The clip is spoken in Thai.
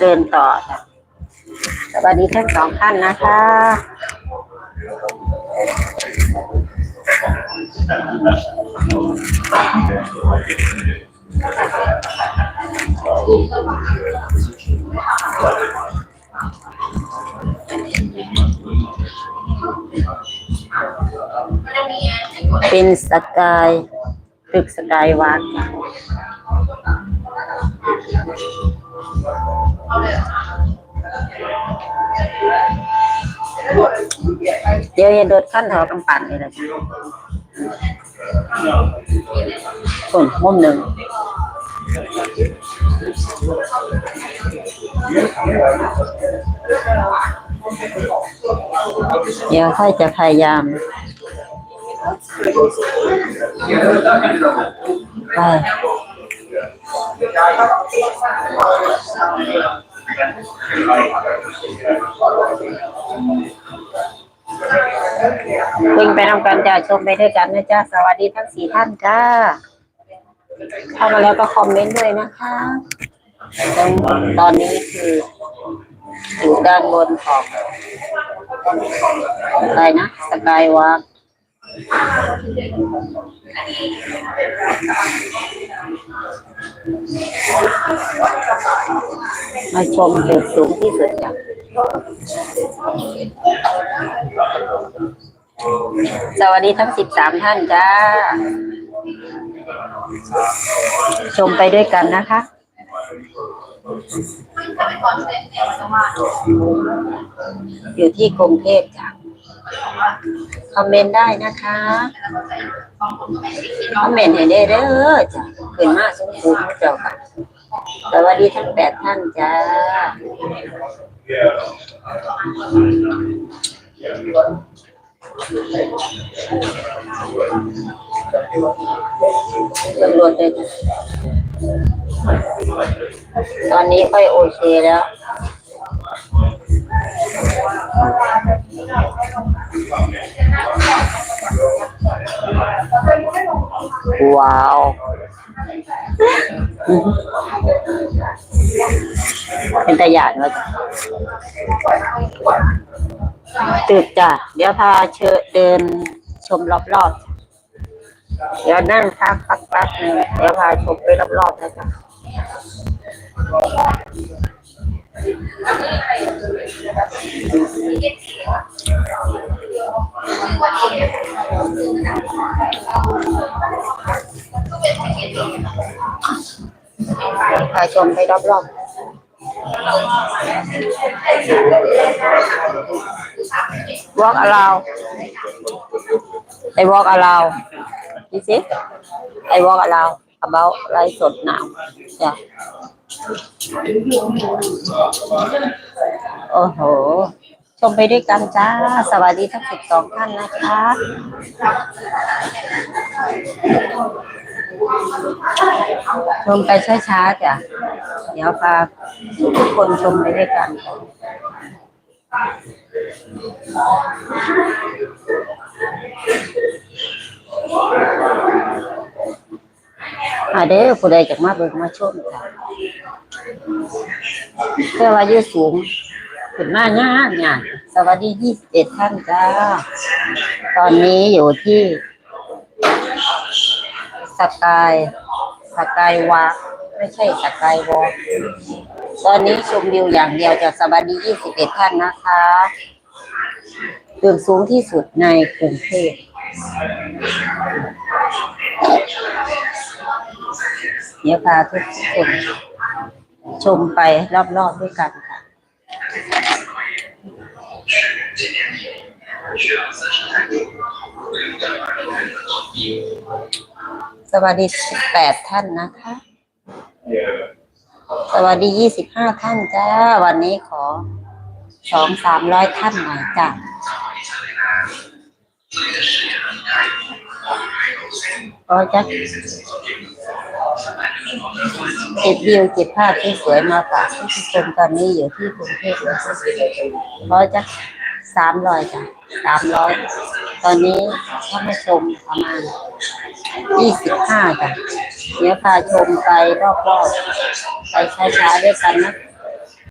เดินต่อจ้ะสวัสดีทั้งสองท่านนะคะเป็นสกายตึกสกายวาร์ เดี๋ยวเห็นรถขั้นเถากำปั่นนี่แหละจ้ะส่วนมุมหนึ่งเดี๋ยวค่อยจะพยายามไป วิ่งไปทำการจ้าชมไปด้วยกันนะจ้าสวัสดีทั้งสี่ท่านจ้าเข้ามาแล้วก็คอมเมนต์ด้วยนะคะตรงตอนนี้คืออยู่ด้านบนของอะไรนะ สกายวอล์ก มาชมตึกสูงที่สุดจ้ะสวัสดีทั้งสิบสามท่านจ้า ชมไปด้วยกันนะคะอยู่ที่กรุงเทพจ้ะ คอมเมนต์ได้นะคะคอมเมนต์ให้ได้เด้อจ้ะขึ้นมาสูงสูงเจ้าค่ะสวัสดีทั้งแปดท่านจ้าตำรวจเลยตอนนี้ค่อยโอเคแล้ว ว้าว เป็นตะหยาดวะจ้ะตึกจ้ะ เดี๋ยวพาเชิญเดินชมรอบๆ เดี๋ยวนั่งพักพักแป๊บนึงเดี๋ยวพาชมไปรอบๆนะจ๊ะ พาชมไปรอบรอบวอล์กอลาวไอวอล์กอลาวดิสิไอวอล์กอลาว about ไลฟ์สด now จ้ะโอ้โห ชมไปด้วยกันจ้า สวัสดีทั้งสิบสองท่านนะคะชมไปช้าๆจ้ะ เดี๋ยวพาทุกคนชมไปด้วยกันค่ะ อาเด้อผู้ใดจากมาเบิกมาชมค่ะเพื่อว่าอยืดสูงขึ้นมาง่ายงายสวัสดียี่สิบเอ็ดท่านจ้า ตอนนี้อยู่ที่สกายสกายวาไม่ใช่สกายวอลตอนนี้ชมวิวอย่างเดียวจากสวัสดียี่สิบเอ็ดท่านนะคะตึกสูงที่สุดในกรุงเทพ ดี๋ยวพาทุกคนชมไปรอบๆด้วยกันค่ะสวัสดีสิบแปดท่านนะคะ สวัสดียี่สิบห้าท่านจ้า วันนี้ขอสองสามร้อยท่านหน่อยจ้ะก็จะ เก็บวิวเก็บภาพที่สวยมาฝากท่านตอนนี้อยู่ที่กรุงเทพเพราะจะสามร้อยจ้ะสามร้อยตอนนี้ท่านผู้ชมประมาณยี่สิบห้าจ้ะเดี๋ยวพาชมไปรอบๆไปช้าๆด้วยกันนะ